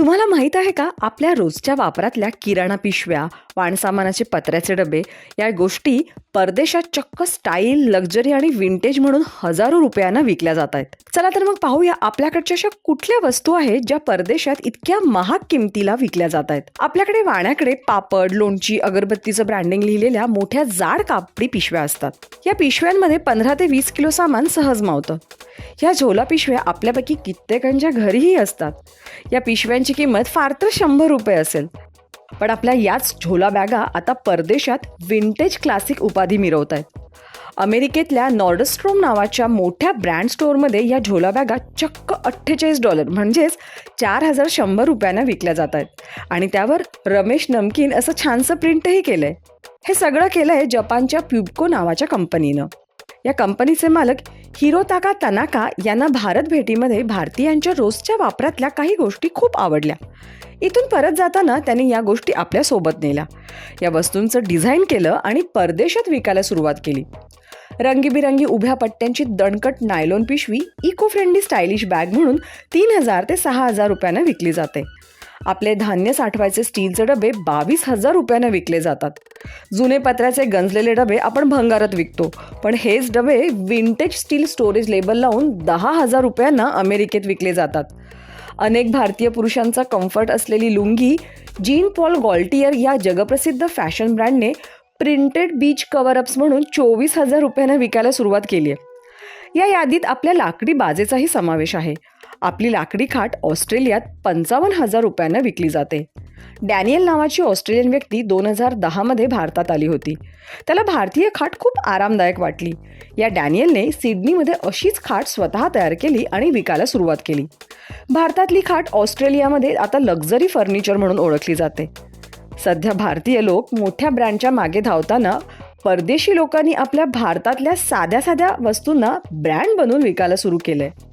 तुम्हाला माहीत आहे का? आपल्या रोजच्या वापरातल्या किराणा पिशव्या पाणसामानाचे पत्र्याचे डबे या गोष्टी परदेशात चक्क स्टाईल लक्झरी आणि विंटेज म्हणून हजारो रुपयांना विकल्या जात आहेत. चला तर मग पाहूया आपल्याकडच्या अशा कुठल्या वस्तू आहेत ज्या परदेशात इतक्या महाग किमतीला विकल्या जात आहेत. आपल्याकडे वाण्याकडे पापड लोणची अगरबत्तीचं ब्रँडिंग लिहिलेल्या मोठ्या जाड कापडी पिशव्या असतात. या पिशव्यांमध्ये पंधरा ते वीस किलो सामान सहज मावतं. ह्या झोला पिशव्या आपल्यापैकी कित्येकांच्या घरीही असतात. या पिशव्यांची किंमत फार तर शंभर रुपये असेल. पण आपल्या याच झोला बॅगा आता परदेशात विंटेज क्लासिक उपाधी मिरवत आहेत अमेरिकेतल्या नॉर्डस्ट्रोम नावाच्या मोठ्या ब्रँड स्टोअरमध्ये या झोला बॅगा चक्क अठ्ठेचाळीस डॉलर म्हणजेच चार हजार शंभर रुपयांना विकल्या जात आहेत आणि त्यावर रमेश नमकीन असं छानसं प्रिंटही केलं आहे हे सगळं केलं आहे जपानच्या प्युबको नावाच्या कंपनीनं या कंपनीचे मालक हिरोताका तनाका यांना भारत भेटीमध्ये भारतीयांच्या रोजच्या वापरातल्या काही गोष्टी खूप आवडल्या. इथून परत जाताना त्यांनी या गोष्टी आपल्यासोबत नेल्या. या वस्तूंचं डिझाईन केलं आणि परदेशात विकायला सुरुवात केली. रंगीबिरंगी उभ्या पट्ट्यांची दणकट नायलॉन पिशवी इको फ्रेंडली स्टायलिश बॅग म्हणून तीन हजार ते सहा हजार रुपयांना विकली जाते. आपले धान्य साठवायचे स्टीलचे डबे बावीस हजार रुपयाने विकले जातात. जुने पत्र्याचे गंजलेले डबे आपण भंगारात विकतो. पण हेच डबे विंटेज स्टील स्टोरेज लेबल लावून दहा हजार रुपयांना अमेरिकेत विकले जातात. अनेक भारतीय पुरुषांचा कम्फर्ट असलेली लुंगी जीन पॉल गॉल्टियर या जगप्रसिद्ध फॅशन ब्रँडने प्रिंटेड बीच कवरअप्स म्हणून चोवीस हजार रुपयांना विकायला सुरुवात केली आहे. या यादीत आपल्या लाकडी बाजेचाही समावेश आहे. आपली लाकडी खाट ऑस्ट्रेलियात पंचावन्न हजार रुपयांना विकली जाते. डॅनियल नावाची ऑस्ट्रेलियन व्यक्ती दोन हजार दहामध्ये भारतात आली होती. त्याला भारतीय खाट खूप आरामदायक वाटली. या डॅनियलने सिडनीमध्ये अशीच खाट स्वतः तयार केली आणि विकायला सुरुवात केली. भारतातली खाट ऑस्ट्रेलियामध्ये आता लक्झरी फर्निचर म्हणून ओळखली जाते. सध्या भारतीय लोक मोठ्या ब्रँडच्या मागे धावताना परदेशी लोकांनी आपल्या भारतातल्या साध्या साध्या वस्तूंना ब्रँड बनवून विकायला सुरू केलं आहे